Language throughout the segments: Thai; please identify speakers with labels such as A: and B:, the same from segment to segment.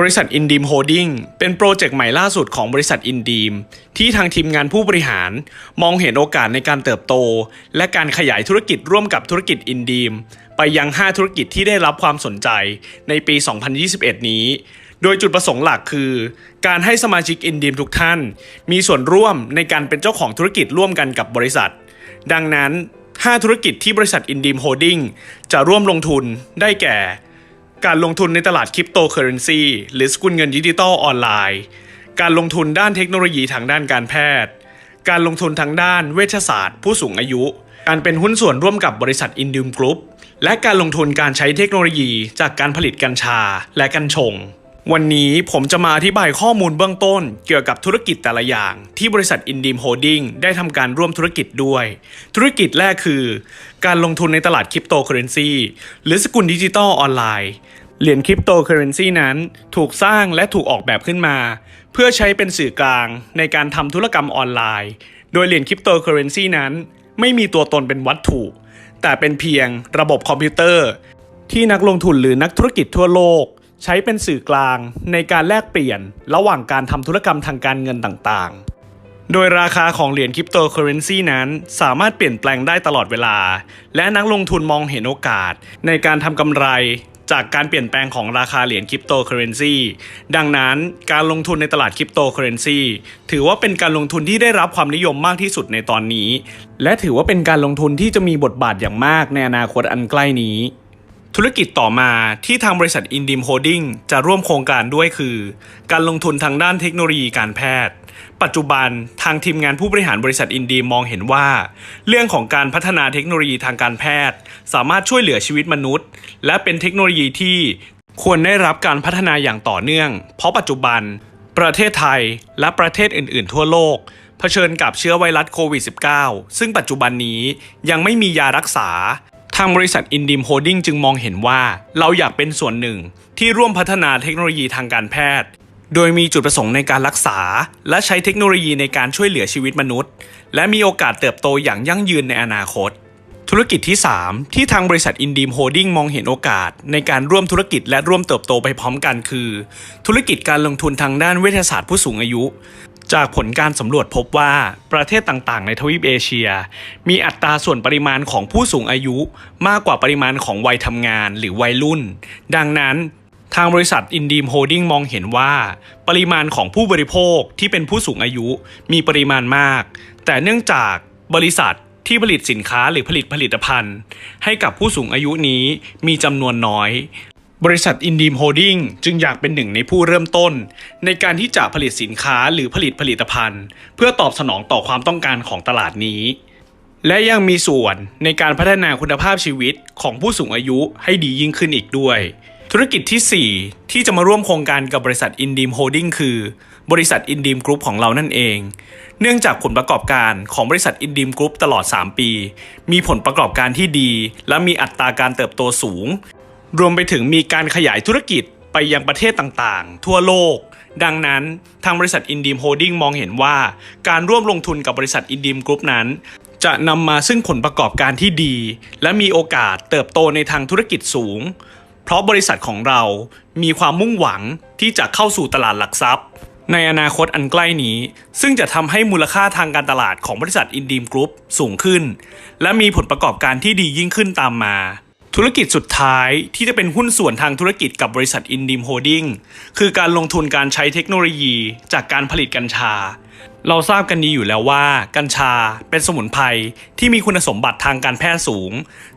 A: บริษัทอินดีมโฮดิ้งเป็นโปรเจกต์ใหม่ล่าสุดของบริษัทอินดีมที่ทางทีมงานผู้บริหาร มองเห็นโอกาสในการเติบโต และการขยายธุรกิจร่วมกับธุรกิจอินดีมไปยัง 5 ธุรกิจที่ได้รับความสนใจในปี 2021 นี้ โดยจุดประสงค์หลักคือ การให้สมาชิกอินดีมทุกท่าน มีส่วนร่วมในการเป็นเจ้าของธุรกิจร่วมกันกับบริษัท ดังนั้น 5 ธุรกิจที่บริษัทอินดีมโฮดิ้งจะร่วมลงทุนได้แก่ การลงทุนในตลาดคริปโตเคอเรนซีหรือสกุลเงินดิจิตอลออนไลน์ การลงทุนด้านเทคโนโลยีทางด้านการแพทย์ การลงทุนทางด้านเวชศาสตร์ ผู้สูงอายุ การเป็นหุ้นส่วนร่วมกับบริษัทอินดิมกรุ๊ปและการลงทุนการใช้เทคโนโลยีจากการผลิตกัญชาและกัญชง วันนี้ผมจะมาอธิบายข้อมูลเบื้องต้น เกี่ยวกับธุรกิจแต่ละอย่าง ที่บริษัทอินดีมโฮดดิ้งได้ทำการร่วมธุรกิจด้วย ธุรกิจแรกคือ การลงทุนในตลาดคริปโตเคอเรนซีหรือสกุลดิจิตอลออนไลน์ เหรียญคริปโตเคอเรนซีนั้นถูกสร้างและถูกออกแบบขึ้นมา เพื่อใช้เป็นสื่อกลางในการทำธุรกรรมออนไลน์ โดยเหรียญคริปโตเคอเรนซีนั้น ไม่มีตัวตนเป็นวัตถุ แต่เป็นเพียงระบบคอมพิวเตอร์ ที่นักลงทุนหรือนักธุรกิจทั่วโลก ใช้เป็นสื่อกลางในการแลกเปลี่ยนระหว่างการทำธุรกรรมทางการเงินต่างๆ โดยราคาของเหรียญคริปโตเคอเรนซีนั้นสามารถเปลี่ยนแปลงได้ตลอดเวลา และนักลงทุนมองเห็นโอกาสในการทำกำไรจากการเปลี่ยนแปลงของราคาเหรียญคริปโตเคอเรนซีดังนั้นการลงทุนในตลาดคริปโตเคอเรนซีถือว่าเป็นการลงทุนที่ได้รับความนิยมมากที่สุดในตอนนี้ และถือว่าเป็นการลงทุนที่จะมีบทบาทอย่างมากในอนาคตอันใกล้นี้ ธุรกิจต่อมาที่ทางบริษัทอินดิมโฮดดิ้งจะร่วมโครงการด้วยคือ การลงทุนทางด้านเทคโนโลยีการแพทย์ ปัจจุบันทางทีมงานผู้บริหารบริษัทอินดีมมองเห็นว่า เรื่องของการพัฒนาเทคโนโลยีทางการแพทย์ สามารถช่วยเหลือชีวิตมนุษย์ และเป็นเทคโนโลยีที่ควรได้รับการพัฒนาอย่างต่อเนื่อง เพราะปัจจุบัน ประเทศไทยและประเทศอื่น ๆ ทั่วโลกเผชิญกับเชื้อไวรัสโควิด -19 ซึ่งปัจจุบันนี้ยังไม่มียารักษา ทางบริษัทอินดิมโฮดดิ้งจึงมองเห็นว่า เราอยากเป็นส่วนหนึ่งที่ร่วมพัฒนาเทคโนโลยีทางการแพทย์ โดยมีจุดประสงค์ในการรักษา และใช้เทคโนโลยีในการช่วยเหลือชีวิตมนุษย์ และมีโอกาสเติบโตอย่างยั่งยืนในอนาคต ธุรกิจที่ 3 ที่ทางบริษัทอินดีมโฮดดิ้งมองเห็นโอกาส ในการร่วมธุรกิจและร่วมเติบโตไปพร้อมกันคือ ธุรกิจการลงทุนทางด้านเวชศาสตร์ผู้สูงอายุ จากผลการสำรวจพบว่าประเทศต่างๆ ในทวีปเอเชีย มีอัตราส่วนปริมาณของผู้สูงอายุมากกว่าปริมาณของวัยทำงานหรือวัยรุ่น ดังนั้นทางบริษัทอินดีมโฮดดิ้งมองเห็นว่า ปริมาณของผู้บริโภคที่เป็นผู้สูงอายุมีปริมาณมาก แต่เนื่องจากบริษัทที่ผลิตสินค้าหรือผลิตผลิตภัณฑ์ ให้กับผู้สูงอายุนี้มีจำนวนน้อย บริษัทอินดีมโฮดดิ้งจึงอยากเป็นหนึ่งในผู้เริ่มต้น ในการที่จะผลิตสินค้าหรือผลิตผลิตภัณฑ์ เพื่อตอบสนองต่อความต้องการของตลาดนี้ และยังมีส่วนในการพัฒนาคุณภาพชีวิตของผู้สูงอายุให้ดียิ่งขึ้นอีกด้วย ธุรกิจที่ 4 ที่จะมาร่วมโครงการกับบริษัทอินดีมโฮดดิ้งคือบริษัทอินดีมกรุ๊ปของเรานั่นเอง เนื่องจากผลประกอบการของบริษัทอินดีมกรุ๊ปตลอด 3 ปี มีผลประกอบการที่ดี และมีอัตราการเติบโตสูง รวมไปถึงมีการขยายธุรกิจไปยังประเทศต่างๆ ทั่วโลก ดังนั้นทางบริษัทอินดีมโฮดดิ้งมองเห็นว่า การร่วมลงทุนกับบริษัทอินดีมกรุ๊ปนั้น จะนำมาซึ่งผลประกอบการที่ดี และมีโอกาสเติบโตในทางธุรกิจสูง เพราะบริษัทของเรามีความมุ่งหวังที่จะเข้าสู่ตลาดหลักทรัพย์ ในอนาคตอันใกล้นี้ ซึ่งจะทำให้มูลค่าทางการตลาดของบริษัทอินดีมกรุ๊ปสูงขึ้น และมีผลประกอบการที่ดียิ่งขึ้นตามมา ธุรกิจสุดท้ายที่จะเป็นหุ้นส่วนทางธุรกิจกับบริษัทอินดีมโฮดิ้งคือการลงทุนการใช้เทคโนโลยีจากการผลิตกัญชา เราทราบกันดีอยู่แล้วว่า กัญชาเป็นสมุนไพรที่มีคุณสมบัติทางการแพทย์สูง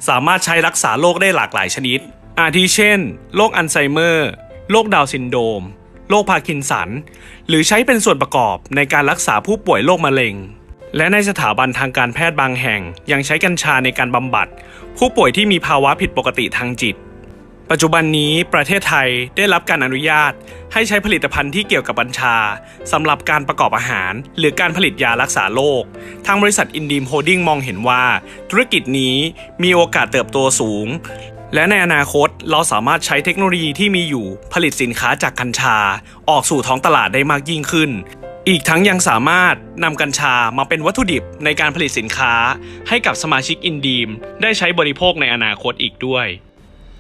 A: สามารถใช้รักษาโรคได้หลากหลายชนิด อาทิเช่นโรคอัลไซเมอร์โรคดาวซินโดมโรคพาร์กินสัน หรือใช้เป็นส่วนประกอบในการรักษาผู้ป่วยโรคมะเร็ง และในสถาบันทางการแพทย์บางแห่งยังใช้กัญชาในการบำบัด ผู้ป่วยที่มีภาวะผิดปกติทางจิต ปัจจุบันนี้ประเทศไทยได้รับการอนุญาต ให้ใช้ผลิตภัณฑ์ที่เกี่ยวกับกัญชาสำหรับการประกอบอาหาร หรือการผลิตยารักษาโรคทางบริษัทอินดีมโฮดดิ้งมองเห็นว่า ธุรกิจนี้มีโอกาสเติบโตสูง และในอนาคตเราสามารถใช้เทคโนโลยีที่มีอยู่ผลิตสินค้าจากกัญชา ออกสู่ท้องตลาดได้มากยิ่งขึ้น อีกทั้งยังสามารถนำกัญชามาเป็นวัตถุดิบในการผลิตสินค้า ให้กับสมาชิกอินดีม ได้ใช้บริโภคในอนาคตอีกด้วย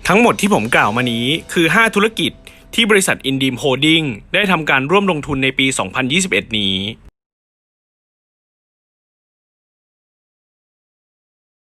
A: ทั้งหมดที่ผมกล่าวมานี้คือ 5 ธุรกิจที่บริษัทอินดีมโฮดดิ้งได้ทำการร่วมลงทุนในปี 2021 นี้